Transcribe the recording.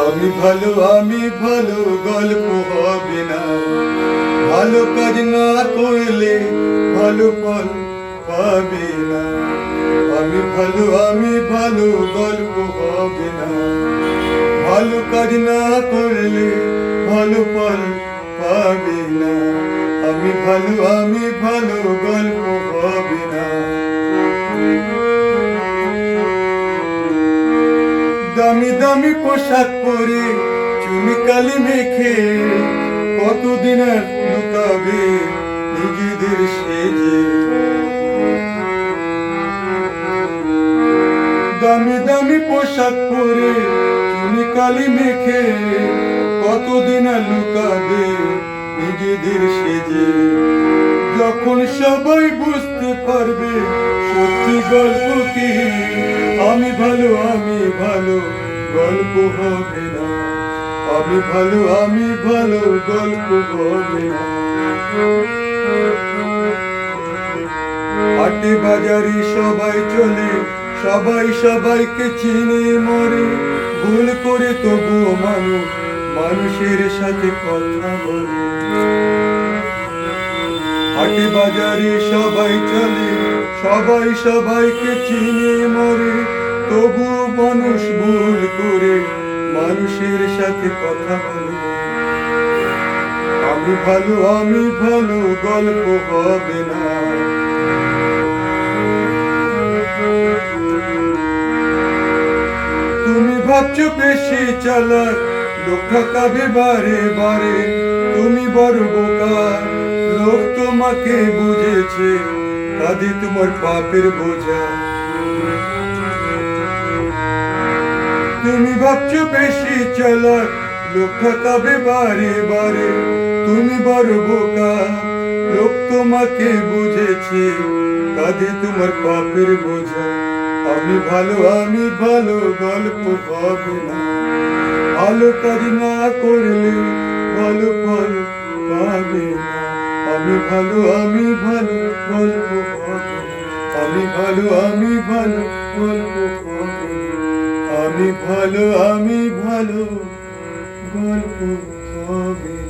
আমি ভালো আমি ভালো গল্প হবে না। ভালো কাজ না করলে ভালো ফল পাবে না। আমি ভালো আমি ভালো গল্প হবে না। ভালো কাজ না করলে ভালো ফল দামি দামি পোশাক পরে চুনি কালি মেখে কতদিন লুকাবে নিজেদের সেজে। দামি দামি পোশাক পরে চুনি কালি মেখে কতদিন লুকাবে নিজেদের সেজে। যখন সবাই বুঝতে পারবে সত্যি গল্প কি? আমি ভালো আমি ভালো, গল্প হবে না। আমি ভালো আমি ভালো, গল্প হবে না। হাটে বাজারে সবাই চলে, সবাই সবাইকে চিনে মরে। ভুল করে তবুও মানুষ, মানুষের সাথে কথা বলে। হাটে বাজারে সবাই চলে, সবাই সবাইকে চিনে মরে। তবু মানুষ ভুল করে মানুষের সাথে কথা বলে। আমি ভালো আমি ভালো, গল্প হবে না। তুমি ভাবছ বেশি চালাক লোক ঠকাবে বারে বারে। তুমি বড় বোকা, লোক তোমাকে বুঝেছে কাঁদে তোমার পাপের বোঝা। তুমি ভাবছ বেশি চালাক, লোক ঠকাবে বারে বারে। তুমি বড় বোকা, লোক তোমাকে বুঝেছে কাঁদে তোমার পাপের বোঝা। আমি ভালো আমি ভালো গল্প হবে না। ভালো কাজ না করলে ভালো ফল পাবে না। আমি ভালো আমি ভালো বলব আমি ভালো আমি ভালো বলব আমি ভালো আমি ভালো গল্প হবে।